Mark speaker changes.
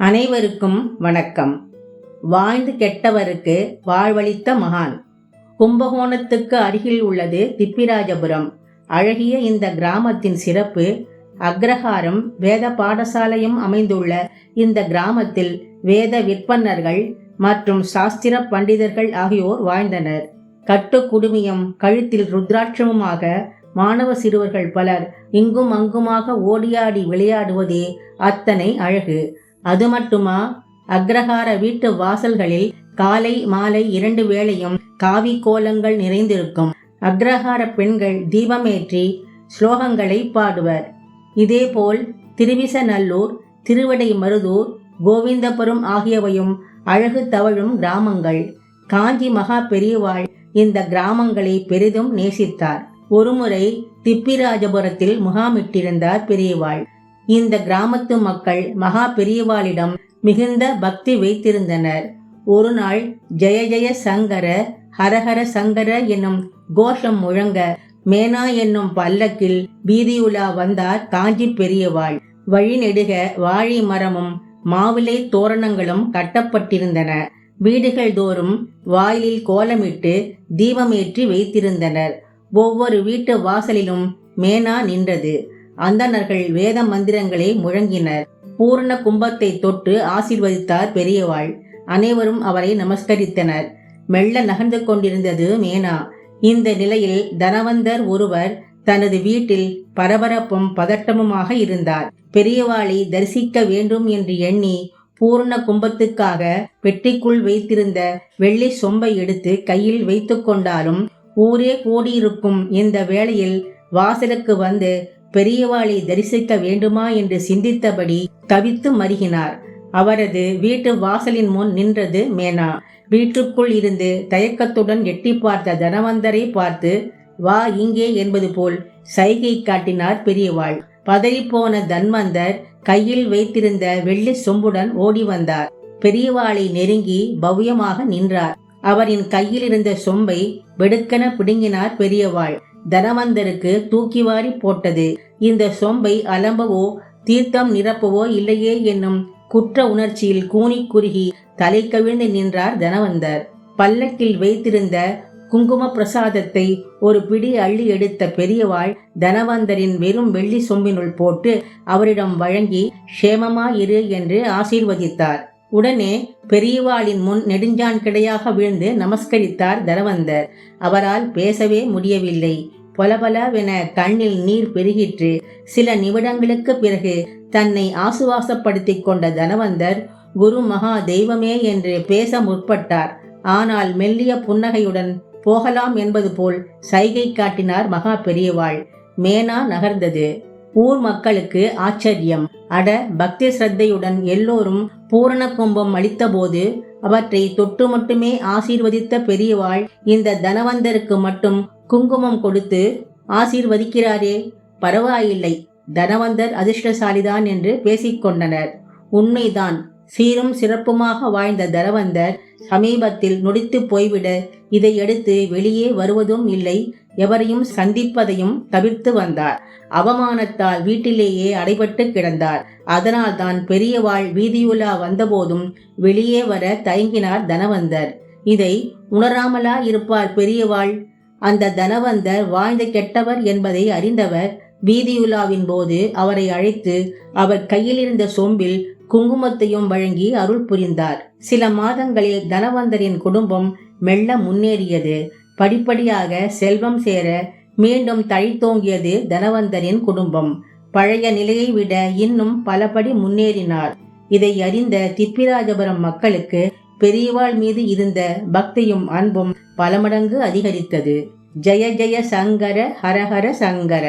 Speaker 1: அனைவருக்கும் வணக்கம். வாழ்ந்து கெட்டவருக்கு வாழ்வளித்த மகான். கும்பகோணத்துக்கு அருகில் உள்ளது திப்பிராஜபுரம். அழகிய இந்த கிராமத்தின் சிறப்பு அக்ரஹாரம் வேத பாடசாலையும் அமைந்துள்ள இந்த கிராமத்தில் வேத விற்பன்னர்கள் மற்றும் சாஸ்திர பண்டிதர்கள் ஆகியோர் வாழ்ந்தனர். கட்டு குடுமியும் கழுத்தில் ருத்ராட்சமுமாக மாணவ சிறுவர்கள் பலர் இங்கும் அங்குமாக ஓடியாடி விளையாடுவதே அத்தனை அழகு. அது மட்டுமா? அக்ரஹார வீட்டு வாசல்களில் காலை மாலை இரண்டு வேளையும் காவி கோலங்கள் நிறைந்திருக்கும். அக்ரஹார பெண்கள் தீபமேற்றி ஸ்லோகங்களை பாடுவர். இதேபோல் திருவிசநல்லூர் திருவடை மருதூர் கோவிந்தபுரம் ஆகியவையும் அழகு தவழும் கிராமங்கள். காஞ்சி மகா பெரியவாள் இந்த கிராமங்களை பெரிதும் நேசித்தார். ஒருமுறை திப்பிராஜபுரத்தில் முகாமிட்டிருந்தார் பெரியவாள். இந்த கிராமத்து மக்கள் மகா பெரியவாளிடம் மிகுந்த பக்தி வைத்திருந்தனர். ஒரு நாள் ஜெய ஜெய சங்கர ஹரஹர சங்கர என்னும் கோஷம் முழங்க மேனா என்னும் பல்லக்கில் வீதியுலா வந்தார் காஞ்சி பெரியவாள். வழிநெடுக வாழை மரமும் மாவிலை தோரணங்களும் கட்டப்பட்டிருந்தன. வீடுகள் தோறும் வாயிலில் கோலமிட்டு தீபமேற்றி வைத்திருந்தனர். ஒவ்வொரு வீட்டு வாசலிலும் மேனா நின்றது. அந்தணர்கள் வேத மந்திரங்களை முழங்கினர். பூர்ண கும்பத்தை தொட்டு ஆசீர்வதித்தார் பெரியவாள். அனைவரும் அவரை நமஸ்கரித்தனர். மெல்ல நகர்ந்து கொண்டிருந்தது மேனா. இந்த நிலையில் தனவந்தர் ஒருவர் தனது வீட்டில் பரபரப்பும் பதட்டமுமாக இருந்தார். பெரியவாளை தரிசிக்க வேண்டும் என்று எண்ணி பூர்ண கும்பத்துக்காக பெட்டிக்குள் வைத்திருந்த வெள்ளி சொம்பை எடுத்து கையில் வைத்து கொண்டாலும் ஊரே கூடியிருக்கும் இந்த வேளையில் வாசலுக்கு வந்து பெரியவாளை தரிசிக்க வேண்டுமா என்று சிந்தித்தபடி தவித்து மருகினார். அவரது வீட்டு வாசலின் முன் நின்றது மேனா. வீட்டுக்குள் இருந்து தயக்கத்துடன் எட்டி பார்த்த தனவந்தரை பார்த்து வா இங்கே என்பது போல் சைகை காட்டினார் பெரியவாள். பதறிப்போன தன்வந்தர் கையில் வைத்திருந்த வெள்ளி சொம்புடன் ஓடி வந்தார். பெரியவாளை நெருங்கி பவ்யமாக நின்றார். அவரின் கையில் இருந்த சொம்பை வெடுக்கென பிடுங்கினார் பெரியவாள். தனவந்தருக்கு தூக்கி வாரி போட்டது. இந்த சொம்பை அலம்பவோ தீர்த்தம் நிரப்பவோ இல்லையே என்னும் குற்ற உணர்ச்சியில் கூனி குறுகி தலை கவிழ்ந்து நின்றார் தனவந்தர். பல்லக்கில் வைத்திருந்த குங்கும பிரசாதத்தை ஒரு பிடி அள்ளி எடுத்த பெரியவாள் தனவந்தரின் வெறும் வெள்ளி சொம்பினுள் போட்டு அவரிடம் வழங்கி க்ஷேமமாயிரு என்று ஆசீர்வதித்தார். உடனே பெரியவாளின் முன் நெடுஞ்சான் கிடையாக விழுந்து நமஸ்கரித்தார் தனவந்தர். அவரால் பேசவே முடியவில்லை. பலபலவென கண்ணில் நீர் பெருகிற்று. சில நிமிடங்களுக்கு பிறகு தன்னை ஆசுவாசப்படுத்திக் கொண்ட தனவந்தர் குரு மகா தெய்வமே என்று பேச முற்பட்டார். ஆனால் மெல்லிய புன்னகையுடன் போகலாம் என்பது போல் சைகை காட்டினார் மகா பெரியவாள். மேனா நகர்ந்தது. ஊர் மக்களுக்கு ஆச்சரியம். அட பக்தி சிரத்தையுடன் எல்லோரும் பூரண கும்பம் அளித்தபோது அவற்றை தொட்டு மட்டுமே ஆசீர்வதித்த பெரியவாள் இந்த தனவந்தருக்கு மட்டும் குங்குமம் கொடுத்து ஆசீர்வதிக்கிறாரே பரவாயில்லை. தனவந்தர் அதிர்ஷ்டசாலிதான் என்று பேசிக்கொண்டனர். உண்மைதான். சீரும் சிறப்புமாக வாழ்ந்த தனவந்தர் சமீபத்தில் நொடித்து போய்விட இதையடுத்து வெளியே வருவதும் இல்லை எவரையும் சந்திப்பதையும் தவிர்த்து வந்தார். அவமானத்தால் வீட்டிலேயே அடைபட்டு கிடந்தார். அதனால் தான் பெரியவாள் வீதியுலா வந்தபோதும் வெளியே வர தயங்கினார் தனவந்தர். இதை உணராமலா இருப்பார் பெரியவாள்? அந்த தனவந்தர் வாழ்ந்த கெட்டவர் என்பதை அறிந்தவர் வீதியுலாவின் போது அவரை அழைத்து அவர் கையில் இருந்த சொம்பில் குங்குமத்தையும் வழங்கி அருள் புரிந்தார். சில மாதங்களில் தனவந்தரின் குடும்பம் மெல்ல முன்னேறியது. படிப்படியாக செல்வம் சேர மீண்டும் தழைத்தோங்கியது தனவந்தரின் குடும்பம். பழைய நிலையை விட இன்னும் பலபடி முன்னேறினார். இதை அறிந்த திப்பிராஜபுரம் மக்களுக்கு பெரியவாள் மீது இருந்த பக்தியும் அன்பும் பல மடங்கு அதிகரித்தது. ஜெய ஜெய சங்கர ஹரஹர சங்கர.